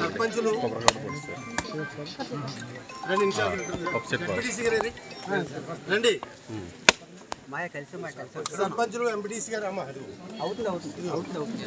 సర్పంచులు. రెండు నిమిషాలు సర్పంచులు ఎంపీటీసీ గారు అమ్మ. అవుతుంది అవుతుంది. అవుతుంది. అవుతుంది.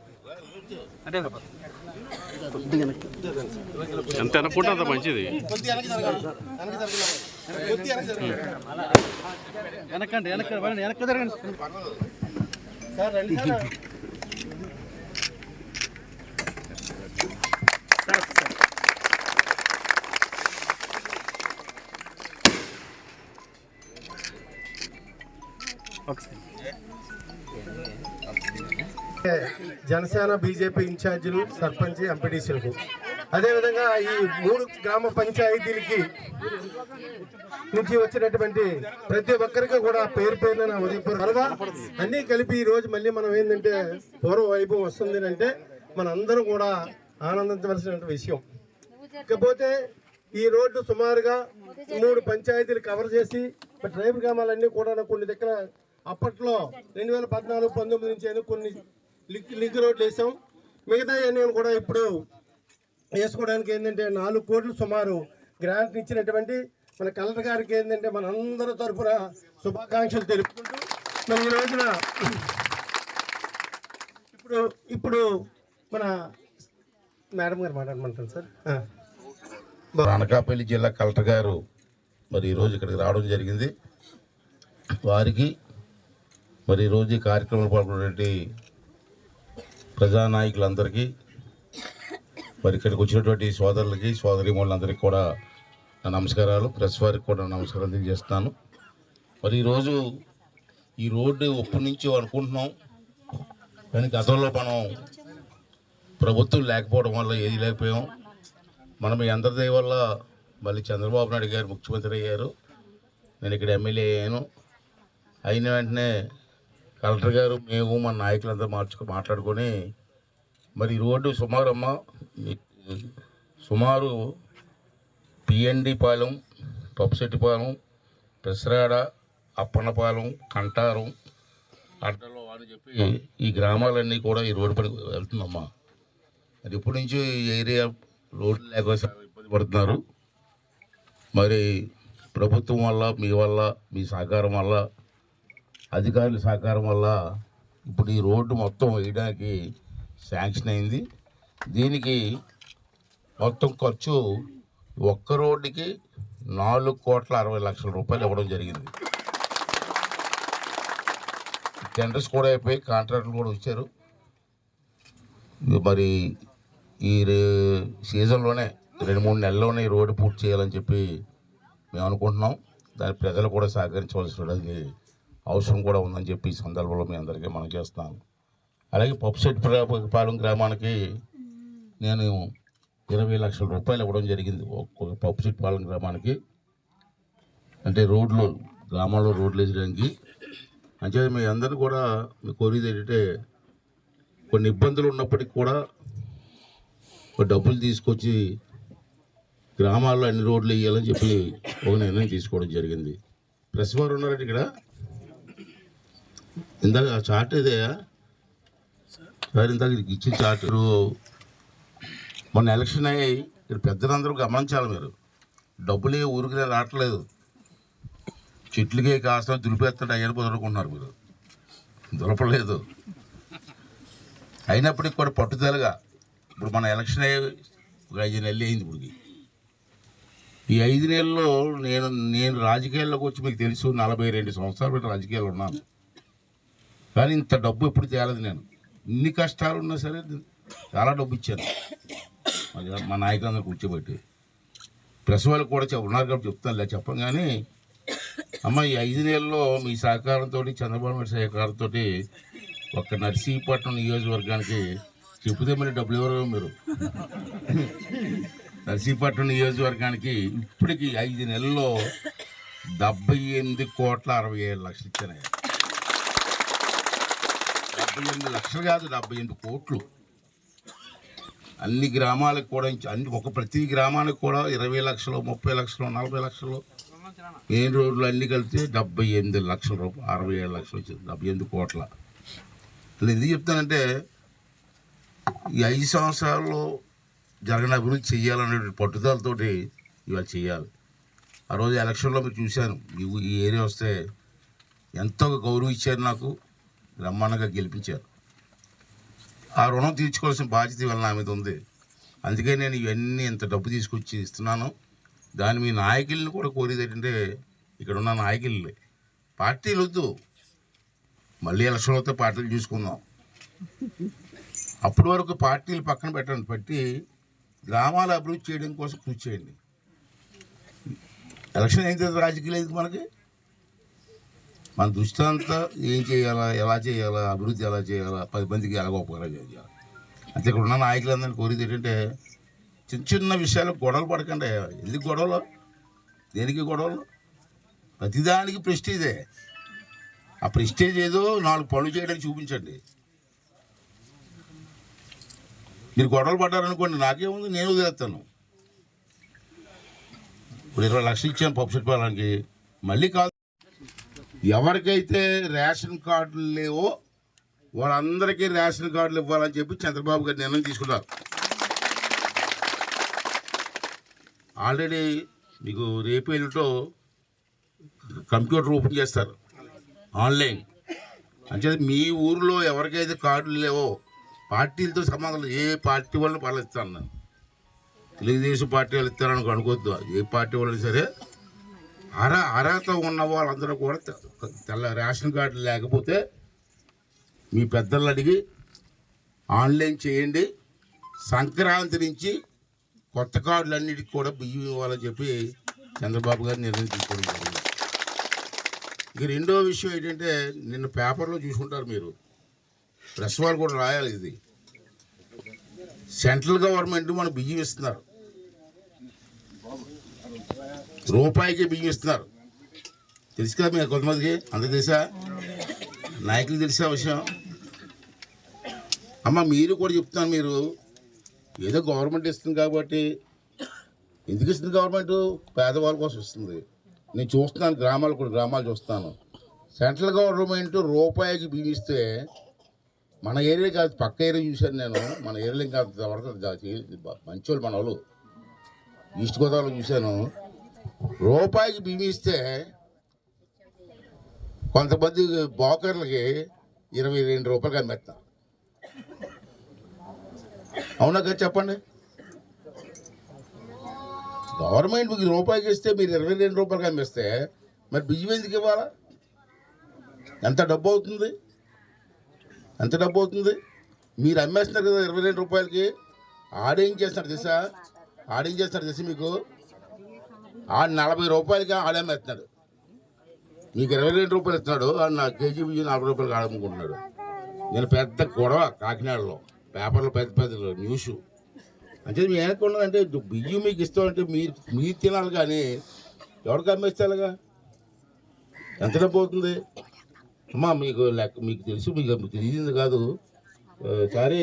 ఎంత అనుకుంటే అంత మంచిది. వెనకండి వెనక వెనక జరగండి సార్ రండి సార్. జనసేన బీజేపీ ఇన్ఛార్జీలు సర్పంచ్ ఎంపీటీసీలకు. అదేవిధంగా ఈ మూడు గ్రామ పంచాయతీలకి నుంచి వచ్చినటువంటి ప్రతి ఒక్కరికి కూడా పేరు పేరున నా ఉదయపూర్ అన్నీ కలిపి ఈ రోజు మళ్ళీ మనం ఏంటంటే పూర్వ వైభవం వస్తుంది అంటే మనందరం కూడా ఆనందించవలసిన విషయం. ఇకపోతే ఈ రోడ్డు సుమారుగా మూడు పంచాయతీలు కవర్ చేసి ట్రైబల్ గ్రామాలన్నీ కూడా కొన్ని దగ్గర అప్పట్లో రెండు వేల పద్నాలుగు పంతొమ్మిది నుంచి కొన్ని లిక్ లిగ్ రోడ్లు వేసాం. మిగతా అన్నీ కూడా ఇప్పుడు వేసుకోవడానికి ఏంటంటే నాలుగు కోట్లు సుమారు గ్రాంట్ ఇచ్చినటువంటి మన కలెక్టర్ గారికి ఏంటంటే మన అందరి తరఫున శుభాకాంక్షలు తెలుపుకుంటూ మరి ఈ రోజున ఇప్పుడు ఇప్పుడు మన మేడం గారు మాట్లాడమంటాను సార్. అనకాపల్లి జిల్లా కలెక్టర్ గారు మరి ఈరోజు ఇక్కడికి రావడం జరిగింది. వారికి మరి ఈరోజు ఈ కార్యక్రమంలో పాల్గొనేటువంటి ప్రజానాయకులందరికీ మరి ఇక్కడికి వచ్చినటువంటి సోదరులకి సోదరిమణులందరికీ కూడా నా నమస్కారాలు. ప్రెస్ వారికి కూడా నమస్కారం తెలియజేస్తాను మరి ఈరోజు ఈ రోడ్డు ఒప్పటి నుంచి అనుకుంటున్నాం. కానీ గతంలో మనం ప్రభుత్వం లేకపోవడం వల్ల ఏది లేకపోయాం. మనం మీ అందరి దయ వల్ల మళ్ళీ చంద్రబాబు నాయుడు గారు ముఖ్యమంత్రి అయ్యారు. నేను ఇక్కడ ఎమ్మెల్యే అయ్యాను. అయిన వెంటనే కలెక్టర్ గారు మేము మా నాయకులందరూ మార్చుకు మాట్లాడుకొని మరి ఈ రోడ్డు సుమారు అమ్మ సుమారు పిఎన్డి పాలెం పప్పుశెట్టిపాలెం పెసరాడ అప్పన్నపాలెం కంటారం అడ్డలో అని చెప్పి ఈ గ్రామాలన్నీ కూడా ఈ రోడ్డు పని వెళ్తుందమ్మా మరి ఇప్పటి నుంచి ఈ ఏరియా రోడ్లు లేక ఇబ్బంది పడుతున్నారు. మరి ప్రభుత్వం వల్ల మీ వల్ల మీ సహకారం వల్ల అధికారుల సహకారం వల్ల ఇప్పుడు ఈ రోడ్డు మొత్తం వేయడానికి శాంక్షన్ అయింది. దీనికి మొత్తం ఖర్చు ఒక్క రోడ్డుకి నాలుగు కోట్ల అరవై లక్షల రూపాయలు ఇవ్వడం జరిగింది. టెండర్స్ కూడా అయిపోయి కాంట్రాక్టులు కూడా వచ్చారు. మరి ఈ రే- సీజన్లోనే రెండు మూడు నెలల్లోనే ఈ రోడ్డు పూర్తి చేయాలని చెప్పి మేము అనుకుంటున్నాం. దాని ప్రజలు కూడా సహకరించవలసినది అవసరం కూడా ఉందని చెప్పి ఈ సందర్భంలో మీ అందరికీ మనం చేస్తున్నాను అలాగే పప్పుసెట్ పాలెం గ్రామానికి నేను ఇరవై లక్షల రూపాయలు ఇవ్వడం జరిగింది. ఒక్కొక్క పప్పుసెట్ పాలెం గ్రామానికి. అంటే రోడ్లు గ్రామాల్లో రోడ్లు వేసడానికి అంతే మీ అందరూ కూడా మీ కోరిది ఏంటంటే కొన్ని ఇబ్బందులు ఉన్నప్పటికీ కూడా డబ్బులు తీసుకొచ్చి గ్రామాల్లో అన్ని రోడ్లు వేయాలని చెప్పి ఒక నిర్ణయం తీసుకోవడం జరిగింది. ప్రెస్ వారు ఉన్నారండి ఇక్కడ? ఇందాక ఆ చార్ట్ ఇదేయా సార్ ఇందాక ఇది ఇచ్చిన చార్ట్ మొన్న ఎలక్షన్ అయ్యి ఇక్కడ పెద్దలందరూ గమనించాలి మీరు. డబ్బులు ఏ ఊరికి రావట్లేదు. చెట్లకే కాస్త దులిపేస్తాడు అయ్యని కుదరుకుంటున్నారు మీరు. దులపలేదు. అయినప్పటికీ కూడా పట్టుదలగా ఇప్పుడు మన ఎలక్షన్ అయ్యి ఒక ఐదు నెలలు అయింది ఇప్పుడు ఈ ఐదు నెలల్లో నేను నేను రాజకీయాల్లోకి వచ్చి మీకు తెలుసు నలభై రెండు సంవత్సరాలు పెట్టి రాజకీయాలు ఉన్నాను. కానీ ఇంత డబ్బు ఎప్పుడు తేలదు నేను. ఇన్ని కష్టాలు ఉన్నా సరే చాలా డబ్బు ఇచ్చాను. మా- మా నాయకులందరూ కూర్చోబెట్టి. ప్రెస్ వాళ్ళు కూడా ఉన్నారు కాబట్టి చెప్తానులే చెప్పం కానీ అమ్మ ఈ ఐదు నెలల్లో మీ సహకారంతో చంద్రబాబు నాయుడు సహకారంతో ఒక నర్సీపట్నం నియోజకవర్గానికి చెబితే మరి డబ్బులు ఎవరు మీరు? నర్సీపట్నం నియోజకవర్గానికి ఇప్పటికి ఐదు నెలల్లో డెబ్బై ఎనిమిది కోట్ల అరవై ఏడు లక్షలు ఇచ్చానయ్యా డెబ్బై ఎనిమిది లక్షలు కాదు డెబ్బై ఎనిమిది కోట్లు. అన్ని గ్రామాలకు కూడా అన్ని ఒక ప్రతి గ్రామానికి కూడా ఇరవై లక్షలు ముప్పై లక్షలు నలభై లక్షలు. మెయిన్ రోడ్లు అన్ని కలిపితే డెబ్బై ఎనిమిది లక్షల రూపాయలు అరవై ఏడు లక్షలు వచ్చింది డెబ్బై ఎనిమిది కోట్ల. నేను ఎందుకు చెప్తానంటే ఈ ఐదు సంవత్సరాల్లో జరగని అభివృద్ధి చేయాలనే పట్టుదలతోటి ఇవాళ చేయాలి ఆ రోజు ఎలక్షన్లో మీరు చూశాను ఈ ఏరియా వస్తే ఎంతో గౌరవం ఇచ్చారు నాకు. రమ్మన్నగా గెలిపించారు. ఆ రుణం తీర్చుకోవాల్సిన బాధ్యత వల్ల నా మీద ఉంది. అందుకే నేను ఇవన్నీ ఇంత డబ్బు తీసుకొచ్చి ఇస్తున్నాను. దాని మీ నాయకుల్ని కూడా కోరేది ఏంటంటే ఇక్కడ ఉన్న నాయకుల్ని. పార్టీలు వద్దు. మళ్ళీ ఎలక్షన్ వస్తే పార్టీలు చూసుకుందాం. అప్పటి వరకు పార్టీలు పక్కన పెట్టండి పెట్టి గ్రామాల అభివృద్ధి చేయడం కోసం కృషి చేయండి. ఎలక్షన్ అయిన తర్వాత రాజకీయాలు మనకి? మన దృష్టి అంతా ఏం చేయాలా ఎలా చేయాలా అభివృద్ధి ఎలా చేయాలా పది మందికి ఎలా ఉపకారం చేయాలి. అంటే ఇక్కడ ఉన్న నాయకులందరినీ కోరేది ఏంటంటే చిన్న చిన్న విషయాలు గొడవలు పడకండి. ఎందుకు గొడవలు? దేనికి గొడవలు? ప్రతిదానికి ప్రెస్టీజే. ఆ ప్రెస్టేజ్ ఏదో నాలుగు పనులు చేయడానికి చూపించండి. మీరు గొడవలు పడ్డారనుకోండి నాకేముంది? నేను వదిలేస్తాను. ఇప్పుడు ఇరవై లక్షలు ఇచ్చాను పప్పు చెప్పడానికి మళ్ళీ కాదు ఎవరికైతే రేషన్ కార్డులు లేవో వాళ్ళందరికీ రేషన్ కార్డులు ఇవ్వాలని చెప్పి చంద్రబాబు గారు నిర్ణయం తీసుకున్నారు. ఆల్రెడీ మీకు రేపేళ్ళతో కంప్యూటర్ ఓపెన్ చేస్తారు. ఆన్లైన్. అంటే మీ ఊరిలో ఎవరికైతే కార్డులు లేవో పార్టీలతో సంబంధం ఏ పార్టీ వాళ్ళని వాళ్ళు నేను తెలుగుదేశం పార్టీ వాళ్ళు ఇస్తారని అనుకోవద్దు. ఏ పార్టీ వాళ్ళు సరే అర అర్హత ఉన్న వాళ్ళందరూ కూడా తెల్ల రేషన్ కార్డు లేకపోతే మీ పెద్దలు అడిగి ఆన్లైన్ చేయండి. సంక్రాంతి నుంచి కొత్త కార్డులన్నిటికి కూడా బియ్యం ఇవ్వాలని చెప్పి చంద్రబాబు గారు నిర్ణయం తీసుకోవడం జరిగింది. ఇక రెండో విషయం ఏంటంటే నిన్న పేపర్లో చూసుకుంటారు మీరు. ప్రెస్ వాళ్ళు కూడా రాయాలి ఇది. సెంట్రల్ గవర్నమెంట్ మన బియ్యం ఇస్తున్నారు. రూపాయికి బియ్యం ఇస్తున్నారు. తెలుసు కదా మీకు కొంతమందికి? అంత తెలుసా? నాయకులు తెలిసే విషయం? అమ్మ మీరు కూడా చెప్తున్నాను మీరు. ఏదో గవర్నమెంట్ ఇస్తుంది కాబట్టి. ఎందుకు ఇస్తుంది గవర్నమెంట్ పేదవాళ్ళ కోసం ఇస్తుంది. నేను చూస్తున్నాను గ్రామాలు కూడా గ్రామాలు చూస్తాను. సెంట్రల్ గవర్నమెంట్ రూపాయికి బియ్యం ఇస్తే మన ఏరియా కాదు పక్క ఏరియా చూశాను నేను. మన ఏరియాలో ఇంకా మంచి వాళ్ళు మన వాళ్ళు ఈస్ట్ గోదావరిలో చూశాను. రూపాయికి బియ్యం ఇస్తే కొంతమంది బోకర్లకి ఇరవై రెండు రూపాయలు అమ్మేస్తాం అవునా కదా చెప్పండి? గవర్నమెంట్ మీకు రూపాయికి ఇస్తే మీరు ఇరవై రెండు రూపాయలు అమ్మేస్తే మరి బియ్యం ఎందుకు ఇవ్వాలా? ఎంత డబ్బు అవుతుంది? ఎంత డబ్బు అవుతుంది? మీరు అమ్మేస్తున్నారు కదా ఇరవై రెండు రూపాయలకి. ఆడేం చేస్తున్నారు తెలుసా? ఆడేం చేస్తున్నారు తెలుసా మీకు? ఆడు నలభై రూపాయలకి ఆడేమేస్తున్నాడు మీకు ఇరవై రెండు రూపాయలు ఇస్తున్నాడు ఆడు నా కేజీ బియ్యం నలభై రూపాయలకి ఆడమ్ముకుంటున్నాడు నేను పెద్ద గొడవ కాకినాడలో పేపర్లో పెద్ద పెద్ద న్యూస్. అంటే మీ ఏమనుకున్నదంటే బియ్యం మీకు ఇస్తామంటే మీరు మీరు తినాలి కానీ ఎవరికి అమ్మేస్తారుగా? ఎంత డబ్బు అవుతుంది? అమ్మా మీకు లెక్క మీకు తెలుసు మీకు తెలిసింది కాదు. ఆ, సారీ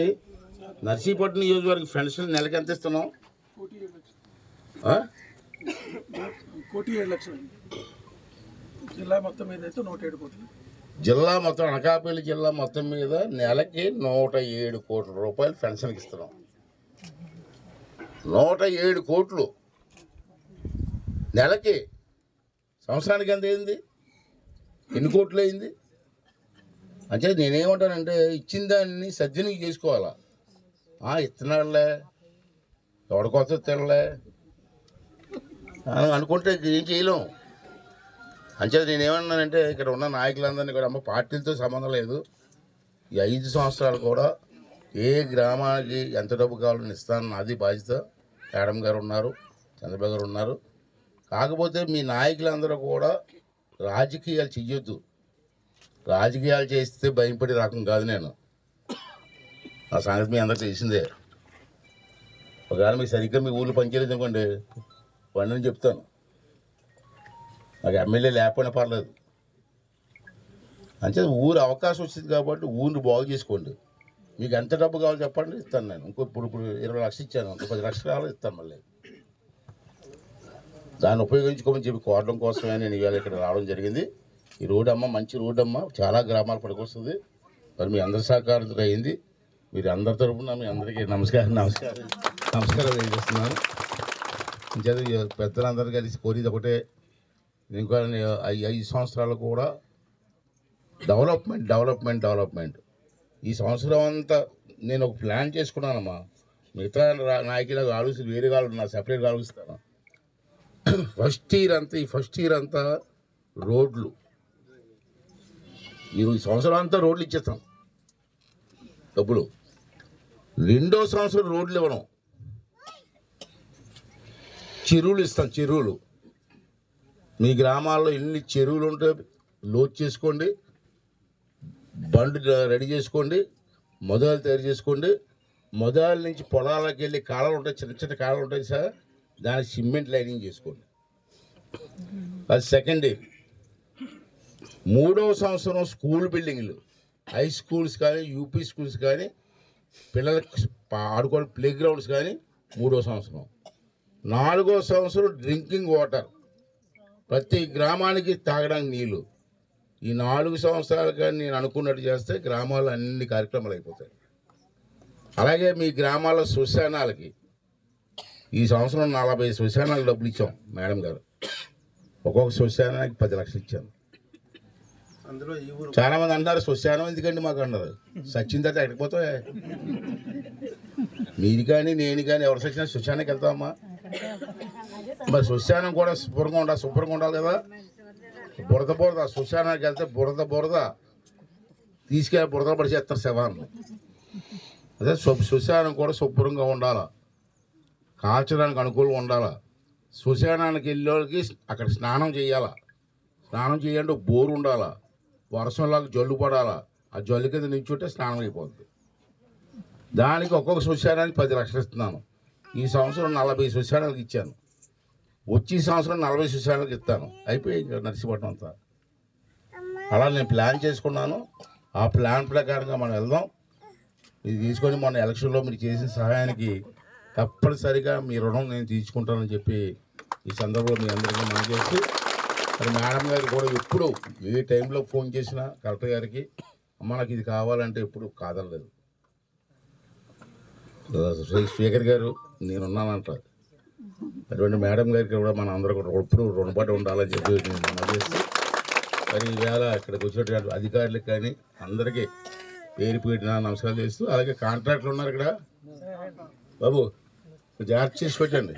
నర్సీపట్నం నియోజకవర్గ ఫ్రెండ్స్ నెలకి ఎంత ఇస్తున్నాం? కోటి ఏడు లక్షలు. జిల్లా మొత్తం మీద అయితే నూట ఏడు కోట్లు. జిల్లా మొత్తం అనకాపల్లి జిల్లా మొత్తం మీద నెలకి నూట ఏడు కోట్ల రూపాయలు పెన్షన్కి ఇస్తున్నాం. నూట ఏడు కోట్లు. నెలకి సంవత్సరానికి ఎంత అయింది? ఎన్ని కోట్లు అయింది? అంటే నేనేమంటానంటే ఇచ్చిన దాన్ని సద్వినియోగం చేసుకోవాలా? ఆ, ఇస్తున్నాడులే తినలే. అనుకుంటే ఏం చేయలేం. అంచేత నేనేమన్నానంటే ఇక్కడ ఉన్న నాయకులందరినీ కూడా అమ్మ పార్టీలతో సంబంధం లేదు. ఈ ఐదు సంవత్సరాలు కూడా ఏ గ్రామానికి ఎంత డబ్బు కావాలని ఇస్తాను అది బాధ్యత. మేడం గారు ఉన్నారు చంద్రబాబు గారు ఉన్నారు. కాకపోతే మీ నాయకులందరూ కూడా రాజకీయాలు చెయ్యొద్దు. రాజకీయాలు చేస్తే భయంపడి రకం కాదు నేను. ఆ సంగతి మీ అందరికి తెలిసిందే. ఒకవేళ మీకు సరిగ్గా మీ ఊళ్ళో పనిచేయలేదు అనుకోండి పండుని చెప్తాను. నాకు ఎమ్మెల్యే లేకపోయినా పర్లేదు. అంతే ఊరు అవకాశం వచ్చింది కాబట్టి ఊరిని బాగు చేసుకోండి. మీకు ఎంత డబ్బు కావాలో చెప్పండి ఇస్తాను నేను. ఇంకో ఇప్పుడు ఇప్పుడు ఇరవై లక్షలు ఇచ్చాను. ఇంకో పది లక్షలు కావాలి ఇస్తాను మళ్ళీ. దాన్ని ఉపయోగించుకోమని చెప్పి కోరడం కోసమే నేను ఇవాళ ఇక్కడ రావడం జరిగింది. ఈ రోడ్ అమ్మ మంచి రోడ్ అమ్మ చాలా గ్రామాలు పడుకొస్తుంది. మరి మీ అందరి సహకారంతో అయింది. మీరు అందరి తరపున మీ అందరికీ నమస్కారం నమస్కారం. నమస్కారం తెలియజేస్తున్నాను. ఇంకేదో పెద్దలందరూ కలిసి కోరేది ఒకటే. ఇంకా ఐ- ఐదు సంవత్సరాలు కూడా డెవలప్మెంట్ డెవలప్మెంట్ డెవలప్మెంట్. ఈ సంవత్సరం అంతా నేను ఒక ప్లాన్ చేసుకున్నానమ్మా. మిగతా రా- నాయకులకు ఆలోచన వేరే వాళ్ళు నా సెపరేట్గా ఆలోచిస్తాను. ఫస్ట్ ఇయర్ అంతా ఈ ఫస్ట్ ఇయర్ అంతా రోడ్లు. ఈ సంవత్సరం అంతా రోడ్లు ఇచ్చేస్తాం. డబ్బులు. రెండో సంవత్సరం రోడ్లు ఇవ్వడం చెరువులు ఇస్తాం చెరువులు. మీ గ్రామాల్లో ఎన్ని చెరువులు ఉంటే లోడ్ చేసుకోండి బండి రెడీ చేసుకోండి మొదలు తయారు చేసుకోండి. మొదల నుంచి పొలాలకు వెళ్ళి కాలాలు ఉంటాయి చిన్న చిన్న కాలాలు ఉంటాయి సార్ దానికి సిమెంట్ లైనింగ్ చేసుకోండి. అది సెకండ్ మూడవ సంవత్సరం స్కూల్ బిల్డింగ్లు హై స్కూల్స్ కానీ యూపీ స్కూల్స్ కానీ పిల్లలకు ఆడుకోవడం ప్లే గ్రౌండ్స్ కానీ మూడో సంవత్సరం. నాలుగో సంవత్సరం డ్రింకింగ్ వాటర్. ప్రతి గ్రామానికి తాగడానికి నీళ్ళు ఈ నాలుగు సంవత్సరాలు కానీ నేను అనుకున్నట్టు చేస్తే గ్రామాల్లో అన్ని కార్యక్రమాలు అయిపోతాయి. అలాగే మీ గ్రామాల శ్మశానాలకి ఈ సంవత్సరం నలభై శ్మశానాలు డబ్బులు ఇచ్చాం మేడం గారు. ఒక్కొక్క శ్మశానానికి పది లక్షలు ఇచ్చాను చాలా మంది అంటారు శ్మశానం ఎందుకండి మాకు అన్నారు సచ్చిన తర్వాత ఎక్కడికి పోతావే? మీరు కానీ నేను కానీ ఎవరు సచ్చినా శ్మశానానికి వెళ్తామమ్మా మరి సుశానం కూడా శుభ్రంగా ఉండాలి శుభ్రంగా ఉండాలి కదా బురద బురద సుశానానికి వెళ్తే బురద బురద. తీసుకెళ్ళి బురద పడిచేస్తారు శవాన్ని. అదే సుశానం కూడా శుభ్రంగా ఉండాలి? కాల్చడానికి అనుకూలంగా ఉండాలా? సుశానానికి వెళ్ళేవాళ్ళకి అక్కడ స్నానం చేయాలా? స్నానం చేయాలంటే బోరు ఉండాలా? వర్షంలాగా జల్లు పడాలా? ఆ జల్లు కింద నిల్చుంటే స్నానం అయిపోద్ది. దానికి ఒక్కొక్క సుశానానికి పది లక్షలు ఇస్తున్నాను. ఈ సంవత్సరం నలభై శ్మశానాలకు ఇచ్చాను. వచ్చే సంవత్సరం నలభై శ్మశానాలకు ఇస్తాను. అయిపోయి ఇంకా నర్సిపట్నం అంతా. అలా నేను ప్లాన్ చేసుకున్నాను. ఆ ప్లాన్ ప్రకారంగా మనం వెళ్దాం. ఇది తీసుకొని మొన్న ఎలక్షన్లో మీరు చేసిన సహాయానికి తప్పనిసరిగా మీ రుణం నేను తీసుకుంటానని చెప్పి ఈ సందర్భంలో మీ అందరికీ మనం చేసి మరి మేడం గారు కూడా ఎప్పుడు ఏ టైంలో ఫోన్ చేసినా కలెక్టర్ గారికి మనకి నాకు ఇది కావాలంటే ఎప్పుడు కాదనలేదు. స్పీకర్ గారు నేనున్నానంట. అటువంటి మేడం గారికి కూడా మన అందరూ కూడా ఎప్పుడు రుణపడి ఉండాలని చెప్పి నేను మనం మరి ఈవేళ ఇక్కడికి వచ్చినటువంటి అధికారులకు కానీ అందరికీ పేరు పెట్టిన నమస్కారం చేస్తూ అలాగే కాంట్రాక్ట్లు ఉన్నారు ఇక్కడ. బాబు జాగ్రత్త చేసి పెట్టండి.